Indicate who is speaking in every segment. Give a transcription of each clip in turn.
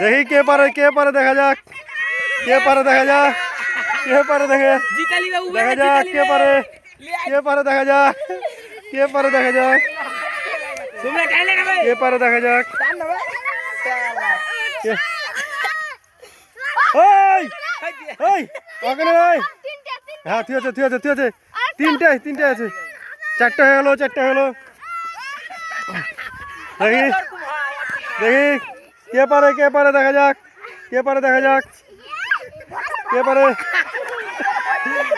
Speaker 1: দেখি কে পারে কে পারে দেখা যাক কে পারে দেখা যাক কে পারে দেখে দেখা যাক কে পারে কে পারে দেখা যাক কে পারে দেখা যাক কে পারে দেখা যাক কে- ওই ওই ওখানে ওই হ্যাঁ ঠিক আছে ঠিক আছে ঠিক আছে তিনটে তিনটে আছে চারটে হয়ে গেলো চারটে হয়ে গেলো দেখি দেখি কে পারে কে পারে দেখা যাক কে পারে দেখা যাক কে পারে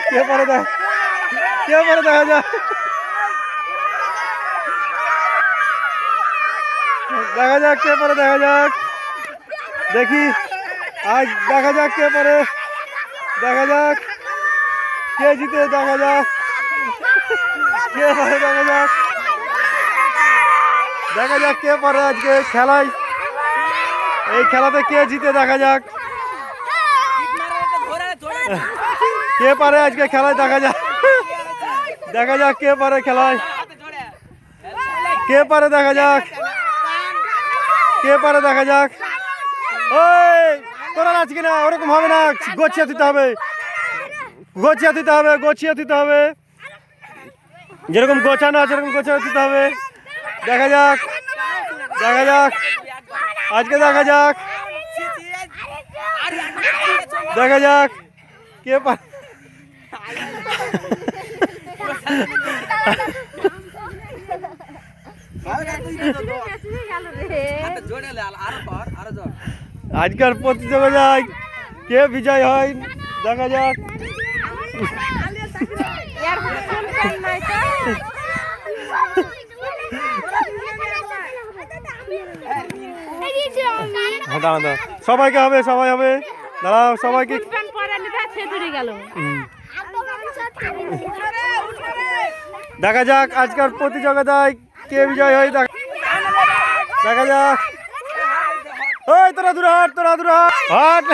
Speaker 1: কে পারে দেখা কে পারে দেখা যাক দেখা যাক কে পারে দেখা যাক দেখি আজ দেখা যাক কে পারে দেখা যাক কে জিতে দেখা যাক কে পারে দেখা যাক দেখা যাক কে পারে আজকে খেলায়। এই খেলাতে কে জিতে দেখা যাক। কে পারে আজকে খেলায় দেখা যাক। দেখা যাক কে পারে খেলায়। কে পারে দেখা যাক। কে পারে দেখা যাক। ওই, তোরা আজকে না, ওরকম হবে না। গোছিয়া দিতে হবে। গোছিয়া দিতে হবে, গোছিয়া দিতে হবে। যেরকম গোছানো আছে, সেরকম গোছানো দিতে হবে। দেখা যাক। দেখা যাক। আজকে দেখা যাক। দেখা যাক। কে পারে আজকের প্রতিযোগিতায় কে বিজয় হয়? দেখা যাক হ্যাঁ, দাঁড়াও দাঁড়াও সবাইকে হবে, সবাই হবে। দাঁড়াও, সবাইকে দেখা যাক, আজকের প্রতিযোগিতায় কে বিজয় হয়, দেখা দেখা যাক। ওই তোরা দূরে হাট, তোরা দূরে হাট।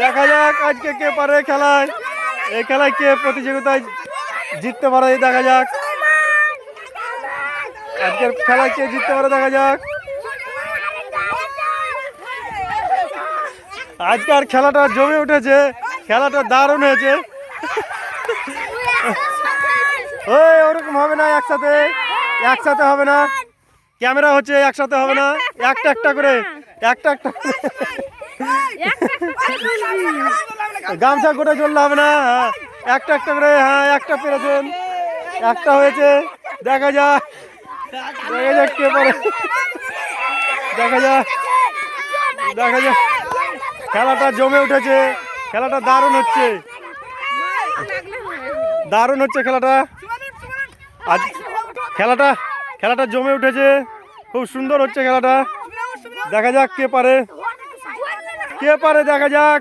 Speaker 1: দেখা যাক, আজকে কে পারে খেলায়। এই খেলায় কে প্রতিযোগিতায় জিততে পারে, দেখা যাক। আজকের খেলায় কে জিততে পারে, দেখা যাক। আজকের খেলাটা জমে উঠেছে, খেলাটা দারুণ হয়েছে। ওই, ওরকম হবে না, একসাথে একসাথে হবে না। ক্যামেরা হচ্ছে একসাথে হবে না, একটা একটা করে, একটা একটা। গামছা গোটা চললে হবে না। একটা একটা করে হ্যাঁ একটা পেরেছেন। একটা হয়েছে। দেখা যাক। দেখা যাক কে পারে। দেখা যাক। দেখা যাক। খেলাটা জমে উঠেছে। খেলাটা দারুণ হচ্ছে। দারুণ হচ্ছে খেলাটা। আজ খেলাটা খেলাটা জমে উঠেছে। খুব সুন্দর হচ্ছে খেলাটা। দেখা যাক কে পারে। কে পারে, দেখা যাক।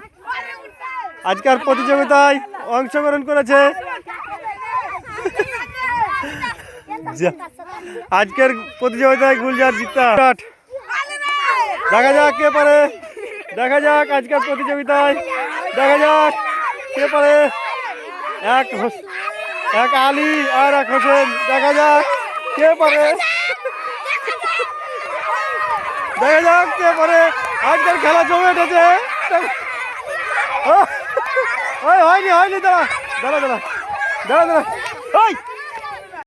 Speaker 1: আজকের প্রতিযোগিতায় অংশগ্রহণ করেছে। আজকের প্রতিযোগিতায় গুলজার জিত্তাট দেখা যাক কে পারে। দেখা যাক আজকের প্রতিযোগিতায়। দেখা যাক কে পারে। এক এক আলী আর এক হোসেন। দেখা যাক কে পারে। দেখা যাক কে পারে। আজকের খেলা জমে উঠেছে। ওই হয়নি হয়নি দাঁড়া দাঁড়া দাঁড়া দাঁড়া দাঁড়া। ওই